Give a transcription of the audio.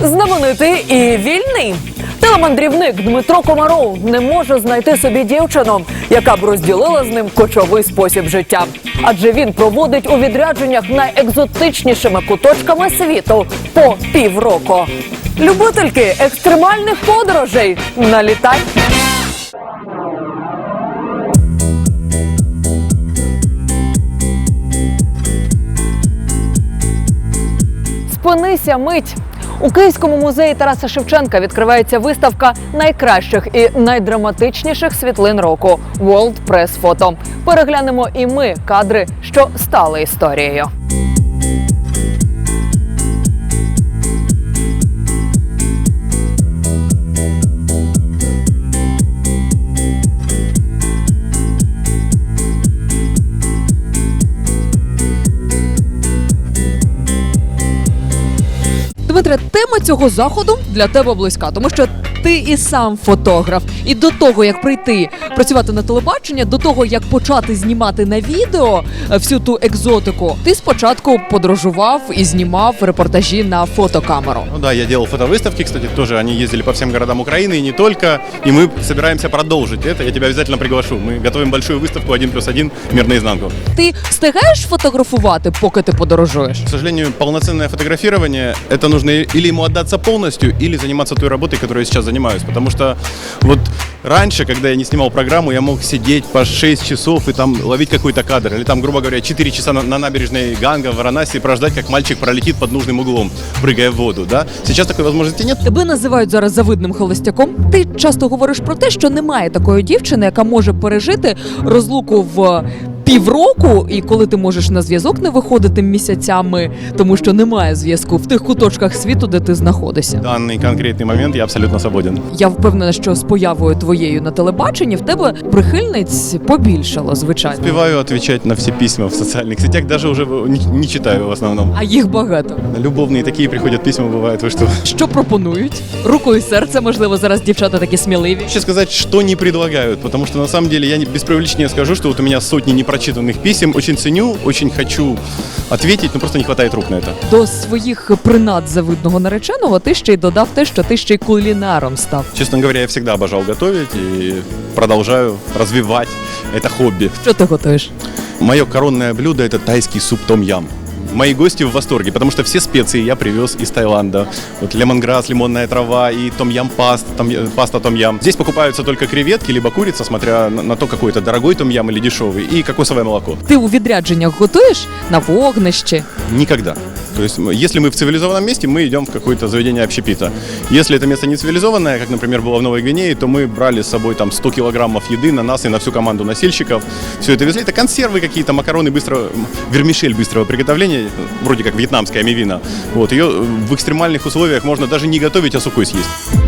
Знаменитий і вільний. Телемандрівник Дмитро Комаров не може знайти собі дівчину, яка б розділила з ним кочовий спосіб життя. Адже він проводить у відрядженнях найекзотичнішими куточками світу по півроку. Любительки екстремальних подорожей налітай. Спинися мить. У Київському музеї Тараса Шевченка відкривається виставка найкращих і найдраматичніших світлин року World Press Photo. Переглянемо і ми кадри, що стали історією. Дмитре, тема цього заходу для тебе близька, тому що ти і сам фотограф. І до того, як прийти працювати на телебачення, до того як почати знімати на відео е, всю ту екзотику, ти спочатку подорожував і знімав репортажі на фотокамеру. Ну да, я делал фотовыставки, кстати, тоже они ездили по всем городам Украины и не только. И мы собираемся продолжить это. Я тебя обязательно приглашу. Мы готовим большую выставку «Один плюс один. Мир наизнанку». Ти встигаєш фотографувати, поки ти подорожуєш? К сожалению, полноценное фотографирование, это нужно или ему отдаться полностью, или заниматься той работой, которой я сейчас занимаюсь. Потому что вот раньше, когда я не снимал программу, я мог сидеть по 6 часов и там ловить какой-то кадр. Или там, грубо говоря, 4 часа на, на набережной Ганга в Варанаси прождать, как мальчик пролетит под нужным углом, прыгая в воду. Да? Сейчас такой возможности нет. Тебе називають зараз завидним холостяком. Ти часто говориш про те, що немає такої дівчини, яка може пережити розлуку в півроку, і коли ти можеш на зв'язок не виходити місяцями, тому що немає зв'язку в тих куточках світу, де ти знаходишся. В данный конкретный момент я абсолютно свободен. Я впевнена, що з появою твоєю на телебаченні в тебе прихильниць побільшало, звичайно. Успеваю отвечать на все письма в социальных сетях, даже уже не, не читаю в основном. А їх багато. Любовные такие приходят письма, бывают, вы что? Що пропонують? Руку і серце, можливо, зараз дівчата такі сміливі. Вообще сказать, что не предлагают, потому что на самом деле я не- без преувеличения скажу, что вот у меня сотни непрочитанных писем, очень ценю, очень хочу ответить, но просто не хватает рук на это. До своїх принад завидного нареченого ти ще й додав те, що ти ще й кулінаром став. Честно говоря, я всегда обожал готовить и продолжаю развивать это хобби. Що ти готуєш? Мое коронное блюдо это тайский суп том-ям. Мои гости в восторге, потому что все специи я привез из Таиланда. Вот лемонграсс, лимонная трава и том-ям паст, том, паста том-ям. Здесь покупаются только креветки либо курица, смотря на, на то, какой это дорогой том-ям или дешевый, и кокосовое молоко. Ти у відрядженнях готуєш на вогнищі? Никогда. То есть, м, если мы в цивилизованном месте, мы идем в какое-то заведение общепита. Если это место не цивилизованное, как, например, было в Новой Гвинее, то мы брали с собой там 100 килограммов еды на нас и на всю команду носильщиков. Все это везли. Это консервы какие-то, макароны быстрого, м, вермишель быстрого приготовления, вроде как вьетнамская мивина. Вот, ее в экстремальных условиях можно даже не готовить, а сухой съесть.